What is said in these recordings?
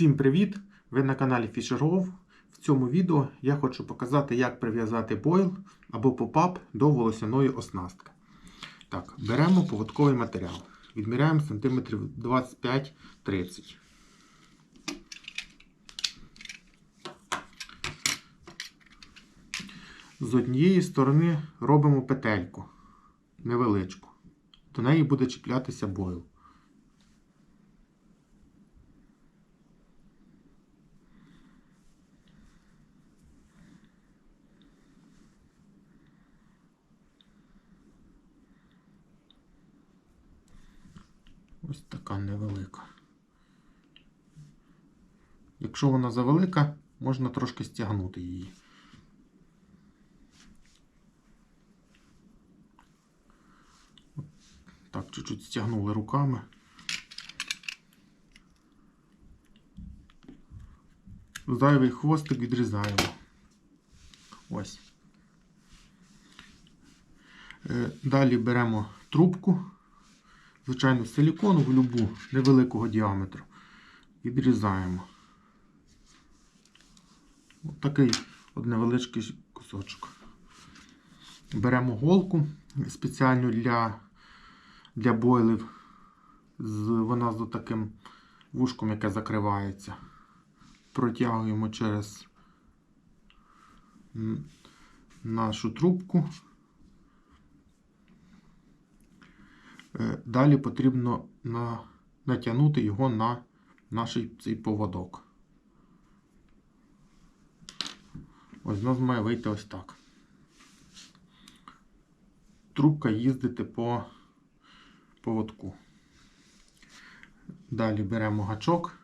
Всім привіт! Ви на каналі Fisher В цьому відео я хочу показати, як прив'язати бойл або попап до волосяної оснастки. Так, беремо поводковий матеріал. Відміряємо сантиметрів 25-30. З однієї сторони робимо петельку невеличку. До неї буде чіплятися бойл. Ось така невелика. Якщо вона завелика, можна трошки стягнути її. Так, чуть-чуть стягнули руками. Зайвий хвостик відрізаємо. Ось. Е, Далі беремо трубку, звичайно, силікону в любу невеликого діаметру. Відрізаємо. Ось такий от невеличкий кусочок. Беремо голку спеціальну для для бойлів. З, вона з таким вушком, яке закривається. Протягуємо через нашу трубку. Далі потрібно на, натягнути його на наш цей поводок. Ось нас має вийти ось так. Трубка їздити по поводку. Далі беремо гачок,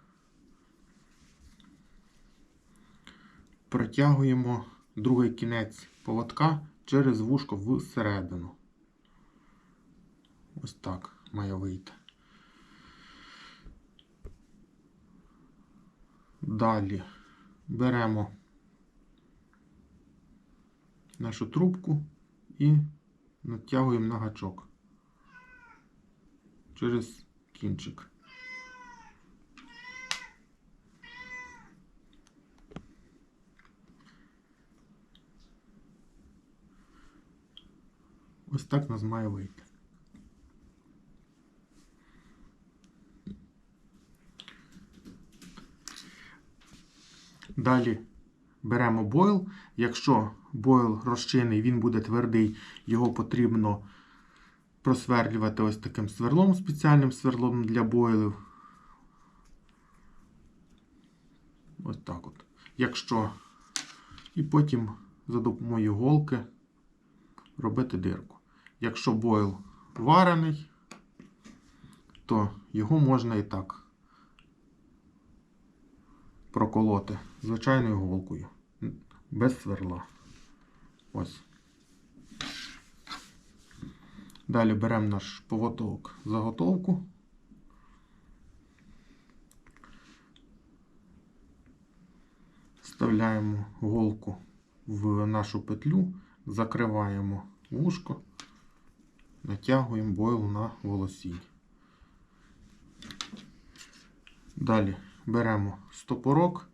протягуємо другий кінець поводка через вушко всередину. Ось так має вийти. Далі беремо нашу трубку і натягуємо на гачок через кінчик. Ось так нас має вийти. Далі беремо бойл. Якщо бойл розчинний, він буде твердий, його потрібно просверлювати ось таким сверлом, спеціальним сверлом для бойлів. Ось так от. Якщо. І потім за допомогою голки робити дирку. Якщо бойл варений, то його можна і так проколоти звичайною голкою, без сверла. Ось. Далі беремо наш поводок заготовку. Вставляємо голку в нашу петлю, закриваємо вушко, натягуємо бойл на волосінь. Далі беремо стопорок.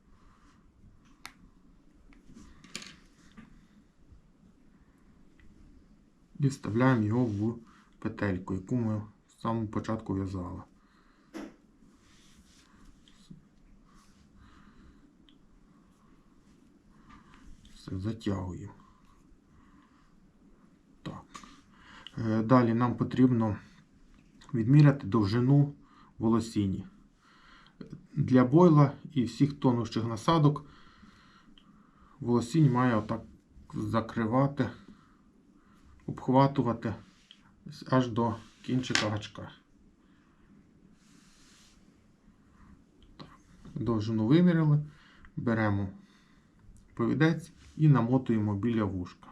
І вставляємо його в петельку, яку ми з самого початку в'язали. Все, затягуємо. Так. Е, Далі нам потрібно відміряти довжину волосіні. Для бойла і всіх тонущих насадок волосінь має отак закривати обхватувати аж до кінчика гачка. Довжину виміряли, беремо повідець і намотуємо біля вушка.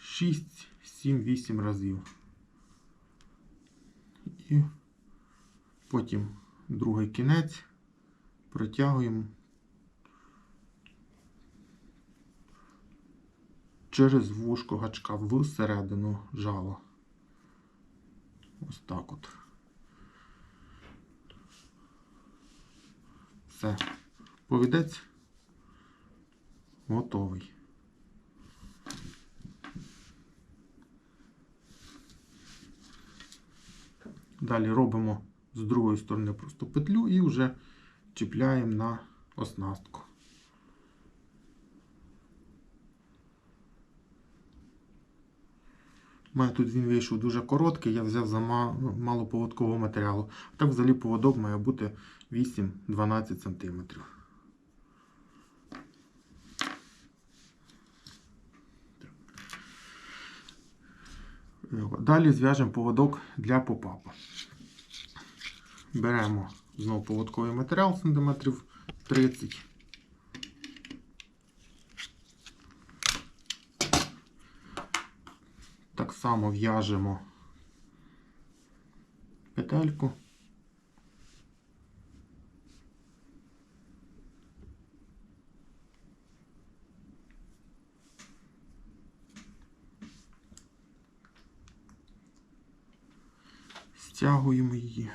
6, 7, 8 разів. І потім другий кінець протягуємо через вушко гачка всередину жала. Ось так от. Все. Повідець готовий. Далі робимо з другої сторони просто петлю і вже чіпляємо на оснастку. У мене тут він вийшов дуже короткий, я взяв за ма- мало поводкового матеріалу. Так взагалі поводок має бути 8-12 см. Далі зв'яжемо поводок для попапа. Беремо знову поводковий матеріал сантиметрів 30. Так само в'яжемо петельку. Стягуємо її,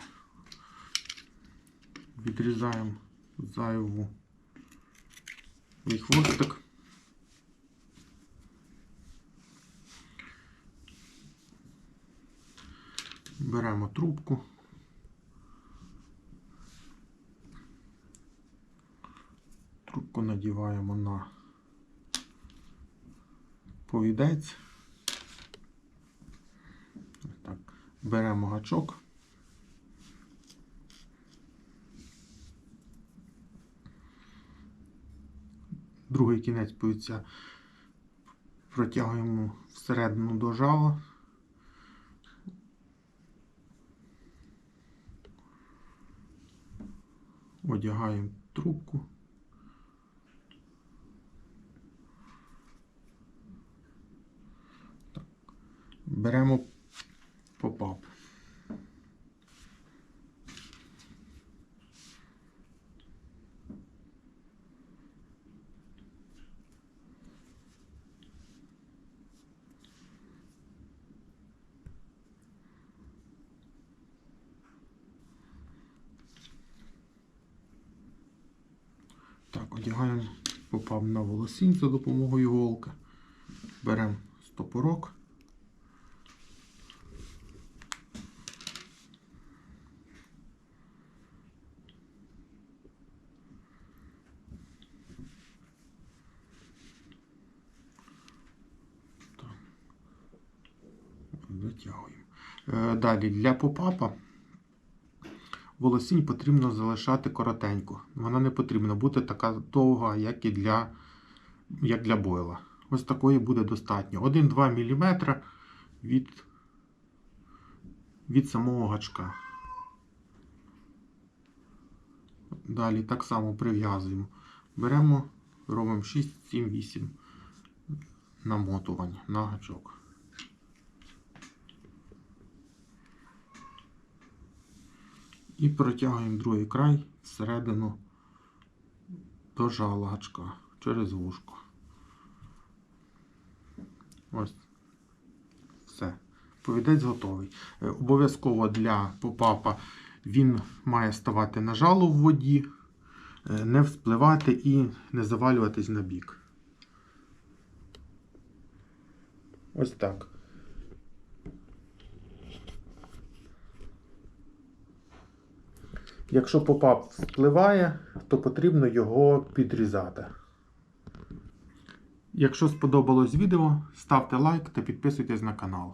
відрізаємо зайву хвостик. Беремо трубку. Трубку надіваємо на повідець. Так. Беремо гачок. Другий кінець повідця протягуємо всередину до жала. Одягаємо трубку. Беремо попап. Так, одягаємо попап на волосінь за допомогою голки. Беремо стопорок. Затягуємо. Е, Далі для попапа волосінь потрібно залишати коротеньку. Вона не потрібна бути така довга, як і для, як для бойла. Ось такої буде достатньо. 1-2 мм від, від самого гачка. Далі так само прив'язуємо. Беремо, робимо 6, 7, 8 намотувань на гачок. І протягуємо другий край всередину до жала гачка через вушко. Ось. Все. Повідець готовий. Е, Обов'язково для попапа він має ставати на жало в воді, е, не вспливати і не завалюватись на бік. Ось так. Якщо попап впливає, то потрібно його підрізати. Якщо сподобалось відео, ставте лайк та підписуйтесь на канал.